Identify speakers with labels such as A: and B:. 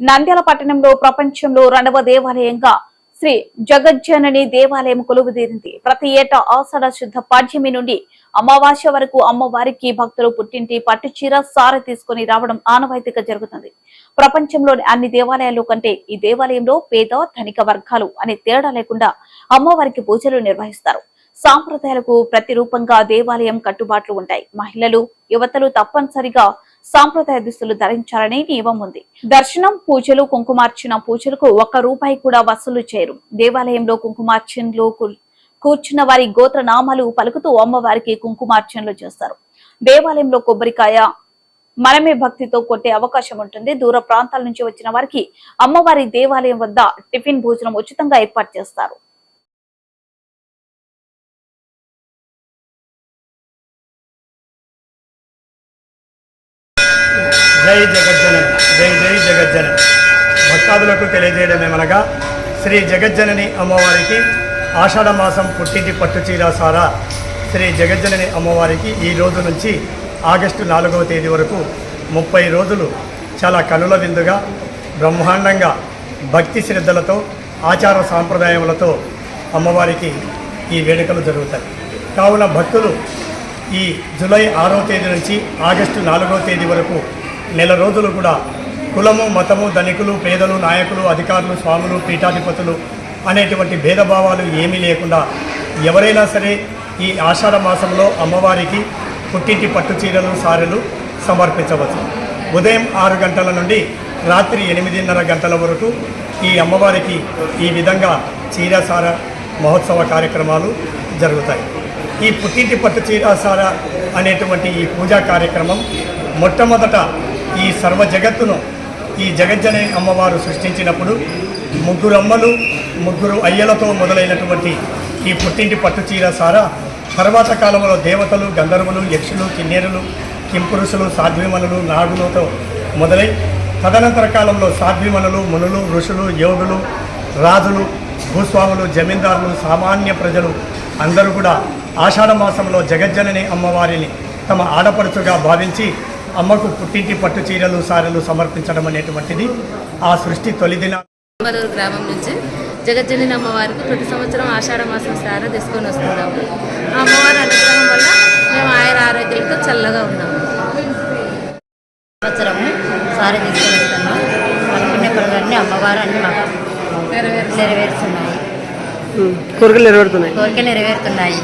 A: నంద్యాల పట్టణంలో ప్రపంచంలో రెండవ దేవాలయంగా శ్రీ జగజ్జనని దేవాలయం కొలువుదీరింది. ప్రతి ఏటా ఆషాఢ శుద్ధ పాడ్యమి నుండి అమావాస్య వరకు అమ్మవారికి భక్తులు పుట్టింటి పట్టుచీర సారె తీసుకుని రావడం ఆనవాయితీగా జరుగుతుంది. ప్రపంచంలోని అన్ని దేవాలయాలు కంటే ఈ దేవాలయంలో పేద ధనిక వర్గాలు అనే తేడా లేకుండా అమ్మవారికి పూజలు నిర్వహిస్తారు. సాంప్రదాయాలకు ప్రతిరూపంగా దేవాలయం కట్టుబాట్లు ఉంటాయి. మహిళలు యువతలు తప్పనిసరిగా సాంప్రదాయ దుస్తులు ధరించాలని నియమం ఉంది. దర్శనం పూజలు కుంకుమార్చన పూజలకు ఒక్క రూపాయి కూడా వసూలు చేయరు. దేవాలయంలో కుంకుమార్చనలు కూర్చున్న వారి గోత్ర నామాలు పలుకుతూ అమ్మవారికి కుంకుమార్చనలు చేస్తారు. దేవాలయంలో కొబ్బరికాయ మనమే భక్తితో కొట్టే అవకాశం ఉంటుంది. దూర ప్రాంతాల నుంచి వచ్చిన వారికి అమ్మవారి దేవాలయం వద్ద టిఫిన్ భోజనం ఉచితంగా ఏర్పాటు చేస్తారు.
B: జై జగజ్జనని జై జై జగజ్జనని భక్తాదులకు తెలియజేయడమేమనగా శ్రీ జగజ్జనని అమ్మవారికి ఆషాఢ మాసం పుట్టింటి పట్టుచీర సారా శ్రీ జగజ్జనని అమ్మవారికి ఈ రోజు నుంచి ఆగస్టు నాలుగవ తేదీ వరకు ముప్పై రోజులు చాలా కనుల విందుగా బ్రహ్మాండంగా భక్తి శ్రద్ధలతో ఆచార సాంప్రదాయములతో అమ్మవారికి ఈ వేడుకలు జరుగుతాయి. కావున భక్తులు ఈ జూలై ఆరో తేదీ నుంచి ఆగస్టు నాలుగో తేదీ వరకు నెల రోజులు కూడా కులము మతము ధనికులు పేదలు నాయకులు అధికారులు స్వాములు పీఠాధిపతులు అనేటువంటి భేదభావాలు ఏమీ లేకుండా ఎవరైనా సరే ఈ ఆషాఢ మాసంలో అమ్మవారికి పుట్టింటి పట్టు చీరలు సారెలు సమర్పించవచ్చు. ఉదయం ఆరు గంటల నుండి రాత్రి ఎనిమిదిన్నర గంటల వరకు ఈ అమ్మవారికి ఈ విధంగా చీరసార మహోత్సవ కార్యక్రమాలు జరుగుతాయి. ఈ పుట్టింటి పట్టు చీరాసార అనేటువంటి ఈ పూజా కార్యక్రమం మొట్టమొదట ఈ సర్వ జగత్తును ఈ జగజ్జనని అమ్మవారు సృష్టించినప్పుడు ముగ్గురు అమ్మలు ముగ్గురు అయ్యలతో మొదలైనటువంటి ఈ పుట్టింటి పట్టు చీరసార తర్వాత కాలంలో దేవతలు గంధర్వులు యక్షులు కిన్నెరులు కింపురుషులు సాధ్విమనులు నాగులతో మొదలై తదనంతర కాలంలో సాధ్విమనులు మునులు ఋషులు యోగులు రాజులు భూస్వాములు జమీందారులు సామాన్య ప్రజలు అందరూ కూడా ఆషాఢ మాసంలో జగజ్జనని అమ్మవారిని తమ ఆడపడుచుగా భావించి అమ్మకు పుట్టింటి పట్టు చీరలు సారెలు సమర్పించడం అనేటువంటిది ఆ సృష్టి తొలిదిన
C: గ్రామం నుంచి జగజ్జనని అమ్మవారికి ప్రతి సంవత్సరం ఆషాఢ మాసం సార తీసుకొని వస్తున్నాము. ఆ అమ్మవారి అనుగ్రహం వల్ల మేము ఆయన ఆరోగ్యాలతో చల్లగా ఉన్నాము.
D: సంవత్సరము సారి తీసుకుని వస్తున్నాం అనుకునే పనులన్నీ అమ్మవారు అన్ని మాకు నెరవేరుస్తున్నాయి
E: కోరికలు నెరవేరుతున్నాయి.
D: కోరికలు నెరవేరుతున్నాయి.